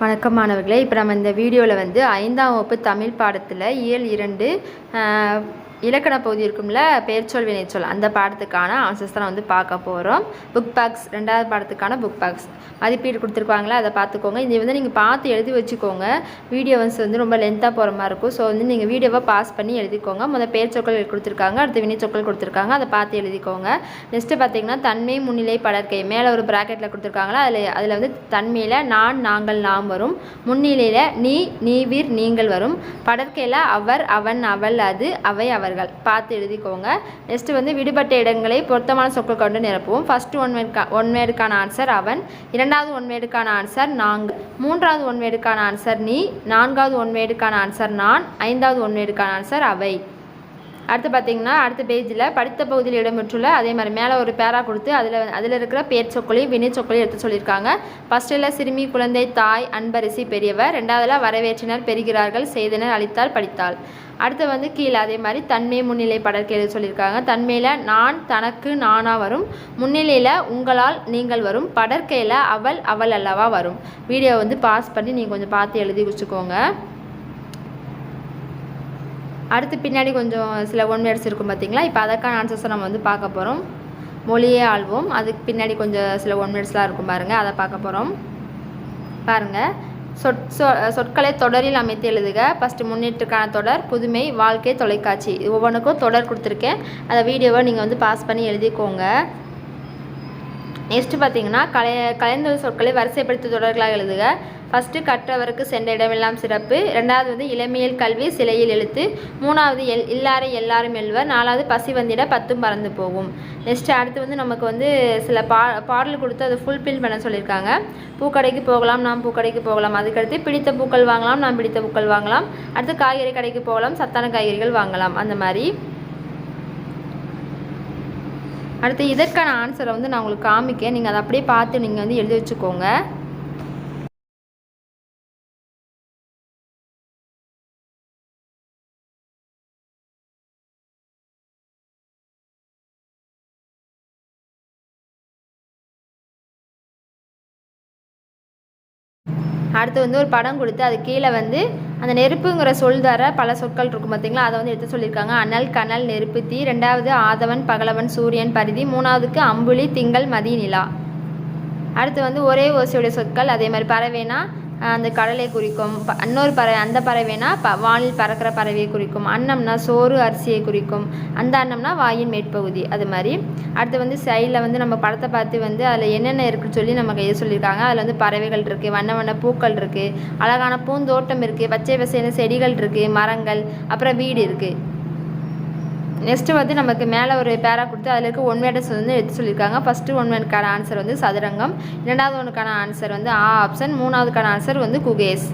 வணக்கம் மாணவர்களே இப்போ நம்ம இந்த வீடியோவில் வந்து ஐந்தாம் வகுப்பு தமிழ் பாடத்தில் இயல் இரண்டு இலக்கண பகுதி இருக்கும்ல பெயர்ச்சொல் வினைச்சொல் அந்த பாடத்துக்கான ஆன்சர்ஸ் தான் வந்து பார்க்க போகிறோம் புக் பேக்ஸ் ரெண்டாவது பாடத்துக்கான புக் பேக்ஸ் மதிப்பீடு கொடுத்துருக்காங்களா அதை பார்த்துக்கோங்க. இது வந்து நீங்கள் பார்த்து எழுதி வச்சுக்கோங்க. வீடியோ வந்து வந்து ரொம்ப லென்த்தாக போகிற மாதிரி இருக்கும். ஸோ வந்து நீங்கள் வீடியோவை பாஸ் பண்ணி எழுதிக்கோங்க. முதல் பெயர்ச்சொற்கள் கொடுத்துருக்காங்க அடுத்து வினைச்சொற்கள் கொடுத்துருக்காங்க அதை பார்த்து எழுதிக்கோங்க. நெக்ஸ்ட்டு பார்த்தீங்கன்னா தன்மை முன்னிலை படற்கை மேலே ஒரு ப்ராக்கெட்டில் கொடுத்துருக்காங்களா அதில் அதில் வந்து தன்மையில் நான் நாங்கள் நாம் வரும். முன்னிலையில் நீ நீவிர் நீங்கள் வரும். படற்கையில் அவர் அவன் அவள் அது அவை அவர்கள். பார்த்து எழுதிக்கோங்க. நெக்ஸ்ட்டு வந்து விடுபட்ட இடங்களை பொருத்தமான சொற்கள் கொண்டு நிரப்புவோம். ஃபர்ஸ்ட் ஒன் வேர்ட்கா ஆன்சர் அவன். இரண்டாவது ஒன் ஆன்சர் நாங்கள் மூன்றாவது ஒன் ஆன்சர் நீ. நான்காவது ஒன் ஆன்சர் நான். ஐந்தாவது ஒன் ஆன்சர் அவை. அடுத்து பார்த்தீங்கன்னா அடுத்த பேஜில் படித்த பகுதியில் இடம்பெற்றுள்ள அதே மாதிரி மேலே ஒரு பேரா கொடுத்து அதில் அதில் இருக்கிற பேர் சொற்களையும் வினை சொற்களையும் எடுத்து சொல்லியிருக்காங்க. ஃபஸ்ட்டில் சிறுமி குழந்தை தாய் அன்பரிசி பெரியவர். ரெண்டாவதுல வரவேற்றினர் பெறுகிறார்கள் செய்தனர் அளித்தால் படித்தாள் அடுத்து வந்து கீழே அதே மாதிரி தன்மை முன்னிலை படர்க்கு எழுத சொல்லியிருக்காங்க. தன்மையில் நான் தனக்கு நானா வரும். முன்னிலையில் உங்களால் நீங்கள் வரும். படற்கையில் அவள் அவள் அல்லவா வரும். வீடியோ வந்து பாஸ் பண்ணி நீங்கள் கொஞ்சம் பார்த்து எழுதி வச்சுக்கோங்க. அடுத்து பின்னாடி கொஞ்சம் சில ஒன்வேர்ட்ஸ் இருக்கும் பார்த்தீங்களா? இப்போ அதற்கான ஆன்சர்ஸை நம்ம வந்து பார்க்க போகிறோம் மொழியே ஆள்வோம். அதுக்கு பின்னாடி கொஞ்சம் சில ஒன்வேர்ட்ஸ்லாம் இருக்கும் பாருங்கள் அதை பார்க்க போகிறோம் பாருங்கள் சொற் சொ சொற்களை தொடரில் அமைத்து எழுதுக. ஃபஸ்ட்டு முன்னேற்றுக்கான தொடர் புதுமை வாழ்க்கை தொலைக்காட்சி. இது ஒவ்வொன்றுக்கும் தொடர் கொடுத்துருக்கேன். அந்த வீடியோவை நீங்கள் வந்து பாஸ் பண்ணி எழுதிக்கோங்க. நெக்ஸ்ட்டு பார்த்தீங்கன்னா கலை கலைந்த சொற்களை வரிசைப்படுத்த தொடர்களாக எழுதுக. ஃபஸ்ட்டு கற்றவருக்கு சென்ற இடமெல்லாம் சிறப்பு. ரெண்டாவது வந்து இளமையில் கல்வி சிலையில் எழுத்து. மூணாவது எல் இல்லாரை எல்லாரும் எழுவர் நாலாவது பசி வந்திட பத்தும் பறந்து போகும். நெக்ஸ்ட்டு அடுத்து வந்து நமக்கு வந்து சில பா பாடல் கொடுத்து அதை ஃபுல்ஃபில் பண்ண சொல்லியிருக்காங்க. பூக்கடைக்கு போகலாம் நாம் பூக்கடைக்கு போகலாம். அதுக்கடுத்து பிடித்த பூக்கள் வாங்கலாம் நாம் பிடித்த பூக்கள் வாங்கலாம். அடுத்து காய்கறி கடைக்கு போகலாம் சத்தான காய்கறிகள் வாங்கலாம். அந்த மாதிரி. அடுத்து இதற்கான ஆன்சரை வந்து நான் உங்களுக்கு காமிக்க நீங்கள் அதை அப்படியே பார்த்து நீங்கள் வந்து எழுதி வச்சுக்கோங்க. அடுத்து வந்து ஒரு படம் கொடுத்து அது கீழே வந்து அந்த நெருப்புங்கிற சொல் தர பல சொற்கள் இருக்கும் பார்த்தீங்களா? அதை வந்து எடுத்து சொல்லியிருக்காங்க. அனல் கனல் நெருப்பு தீ. ரெண்டாவது ஆதவன் பகலவன் சூரியன் பரிதி. மூணாவதுக்கு அம்புலி திங்கள் மதி நிலா. அடுத்து வந்து ஒரே ஓசையுடைய சொற்கள். அதே மாதிரி பறவைனா அந்த கடலை குறிக்கும். ப- இன்னொரு பறவை அந்த பறவைனா ப வானில் பறக்கிற பறவையை குறிக்கும். அன்னம்னா சோறு அரிசியை குறிக்கும். அந்த அன்னம்னா வாயின் மேற்பகுதி. அது மாதிரி. அடுத்து வந்து சைடில் வந்து நம்ம படத்தை பார்த்து வந்து அதில் என்னென்ன இருக்குன்னு சொல்லி நமக்கு எது சொல்லியிருக்காங்க. அதில் வந்து பறவைகள் இருக்குது வண்ண வண்ண பூக்கள் இருக்குது அழகான பூந்தோட்டம் இருக்குது பச்சை பசையான செடிகள் இருக்குது மரங்கள் அப்புறம் வீடு இருக்குது நெக்ஸ்ட்டு வந்து நமக்கு மேலே ஒரு பேரா கொடுத்து அதில் இருக்க ஒன் வேர்டஸ் வந்து எடுத்து சொல்லியிருக்காங்க. ஃபஸ்ட்டு ஒன் வேர்டுக்கான ஆன்சர் வந்து சதுரங்கம். இரண்டாவது ஒன்றுக்கான ஆன்சர் வந்து ஆ ஆப்ஷன் மூணாவதுக்கான ஆன்சர் வந்து குகேஸ்.